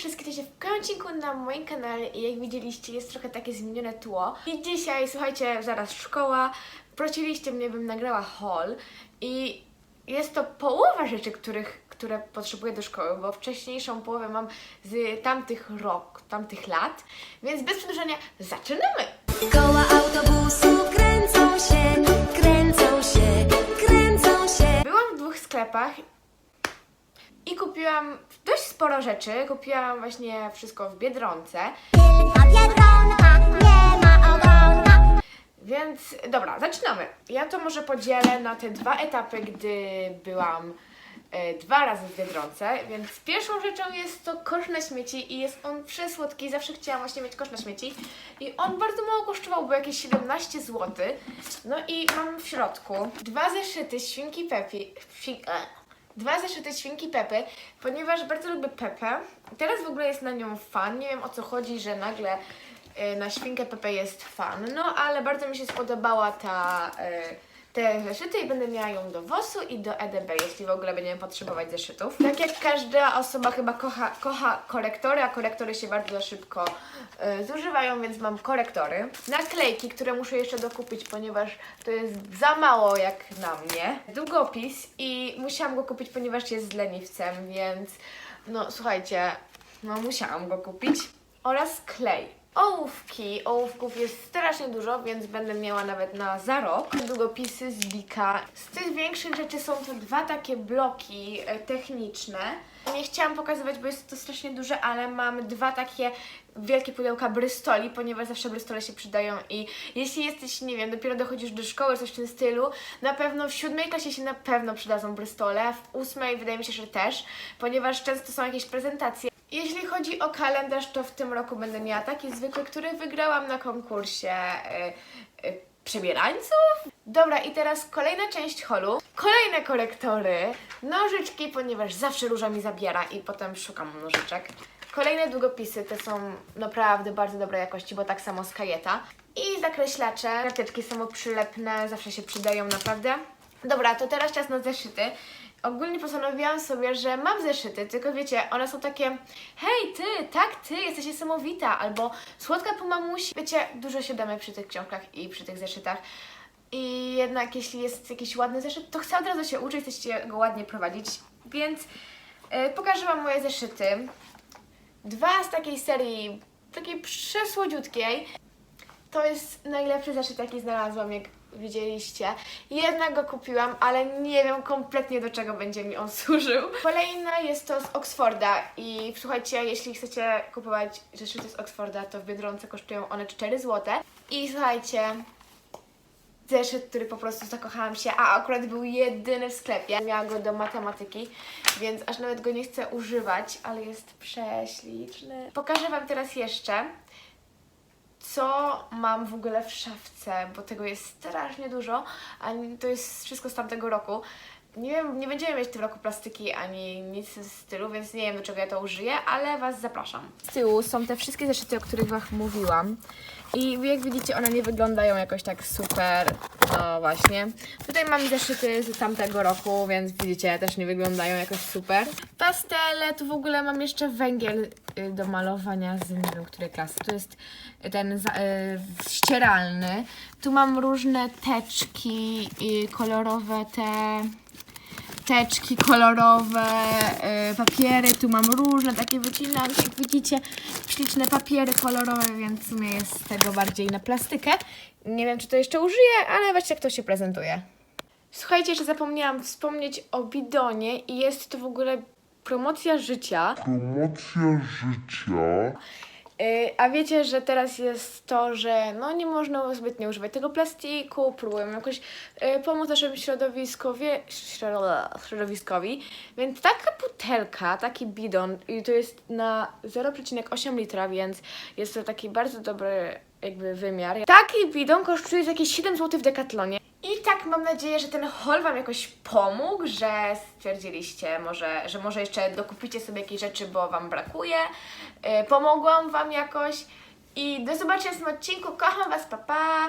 się w kolejnym odcinku na moim kanale i jak widzieliście jest trochę takie zmienione tło. I dzisiaj, słuchajcie, zaraz szkoła, prosiliście mnie, bym nagrała haul i jest to połowa rzeczy, których, które potrzebuję do szkoły, bo wcześniejszą połowę mam z tamtych rok, tamtych lat, więc bez przedłużania zaczynamy! Koła autobusu kręcą się, kręcą się, kręcą się. Byłam w dwóch sklepach i kupiłam dość sporo rzeczy. Kupiłam właśnie wszystko w Biedronce. Tylko Biedronka nie ma ogonka. Więc dobra, zaczynamy. Ja to może podzielę na te dwa etapy, gdy byłam e, dwa razy w Biedronce. Więc pierwszą rzeczą jest to kosz na śmieci i jest on przesłodki. Zawsze chciałam właśnie mieć kosz na śmieci. I on bardzo mało kosztował, bo jakieś 17 zł. No i mam w środku dwa zeszyty świnki Pepi. Świ, e, Dwa zeszyty świnki Pepy, ponieważ bardzo lubię Pepę. Teraz w ogóle jest na nią fan. Nie wiem o co chodzi, że nagle e, na świnkę Pepę jest fan. No ale bardzo mi się spodobała ta, e, te zeszyty i będę miała ją do WOS-u i do EDB, jeśli w ogóle będziemy potrzebować zeszytów. Tak jak każda osoba chyba kocha, kocha korektory, a korektory się bardzo szybko e, zużywają, więc mam korektory. Naklejki, które muszę jeszcze dokupić, ponieważ to jest za mało jak na mnie. Długopis i musiałam go kupić, ponieważ jest z leniwcem, więc no słuchajcie, no musiałam go kupić. Oraz klej. Ołówki, ołówków jest strasznie dużo, więc będę miała nawet na za rok. Długopisy z Bika. Z tych większych rzeczy są to dwa takie bloki e, techniczne. Nie chciałam pokazywać, bo jest to strasznie duże, ale mam dwa takie wielkie pudełka Bristoli, ponieważ zawsze Bristole się przydają i jeśli jesteś, nie wiem, dopiero dochodzisz do szkoły, coś w tym stylu, na pewno w siódmej klasie się na pewno przydadzą Bristole, w ósmej wydaje mi się, że też, ponieważ często są jakieś prezentacje. Jeśli chodzi o kalendarz, to w tym roku będę miała taki zwykły, który wygrałam na konkursie y, y, przebierańców. Dobra, i teraz kolejna część holu. Kolejne korektory, nożyczki, ponieważ zawsze róża mi zabiera i potem szukam nożyczek. Kolejne długopisy, te są naprawdę bardzo dobrej jakości, bo tak samo z kajeta. I zakreślacze, karteczki samoprzylepne, zawsze się przydają naprawdę. Dobra, to teraz czas na zeszyty. Ogólnie postanowiłam sobie, że mam zeszyty, tylko wiecie, one są takie hej ty, tak ty, jesteś niesamowita, albo słodka po mamusi. Wiecie, dużo się damy przy tych książkach i przy tych zeszytach. I jednak jeśli jest jakiś ładny zeszyt, to chcę od razu się uczyć, chcecie go ładnie prowadzić. Więc yy, pokażę Wam moje zeszyty. Dwa z takiej serii, takiej przesłodziutkiej. To jest najlepszy zeszyt, jaki znalazłam, jak widzieliście. Jednak go kupiłam, ale nie wiem kompletnie do czego będzie mi on służył. Kolejna jest to z Oxforda i słuchajcie, jeśli chcecie kupować zeszyty z Oxforda, to w Biedronce kosztują one 4 zł. I słuchajcie, zeszyt, który po prostu zakochałam się, a akurat był jedyny w sklepie. Miałam go do matematyki, więc aż nawet go nie chcę używać, ale jest prześliczny. Pokażę Wam teraz jeszcze, co mam w ogóle w szafce, bo tego jest strasznie dużo, a to jest wszystko z tamtego roku. Nie wiem, nie będziemy mieć w tym roku plastyki ani nic z stylu, więc nie wiem do czego ja to użyję, ale Was zapraszam. Z tyłu są te wszystkie zeszyty, o których Wam mówiłam. I jak widzicie, one nie wyglądają jakoś tak super. No właśnie. Tutaj mam zeszyty z tamtego roku, więc widzicie, też nie wyglądają jakoś super. Pastele, tu w ogóle mam jeszcze węgiel do malowania z nie wiem której klasy. Tu jest ten y, ścieralny. Tu mam różne teczki y, kolorowe, te teczki kolorowe, y, papiery, tu mam różne takie wycinanki, jak widzicie, śliczne papiery kolorowe, więc w sumie jest tego bardziej na plastykę. Nie wiem, czy to jeszcze użyję, ale weźcie, jak to się prezentuje. Słuchajcie, że zapomniałam wspomnieć o bidonie i jest to w ogóle promocja życia. Promocja życia. Yy, A wiecie, że teraz jest to, że no nie można zbytnio używać tego plastiku, próbujemy jakoś yy, pomóc naszemu środowiskowi, śro- środowiskowi, więc taka butelka, taki bidon, i to jest na 0,8 litra, więc jest to taki bardzo dobry jakby wymiar. Taki bidon kosztuje jakieś 7 zł w Decathlonie. Tak mam nadzieję, że ten haul Wam jakoś pomógł, że stwierdziliście może, że może jeszcze dokupicie sobie jakieś rzeczy, bo Wam brakuje. Yy, pomogłam Wam jakoś. I do zobaczenia w tym odcinku. Kocham Was, papa! Pa.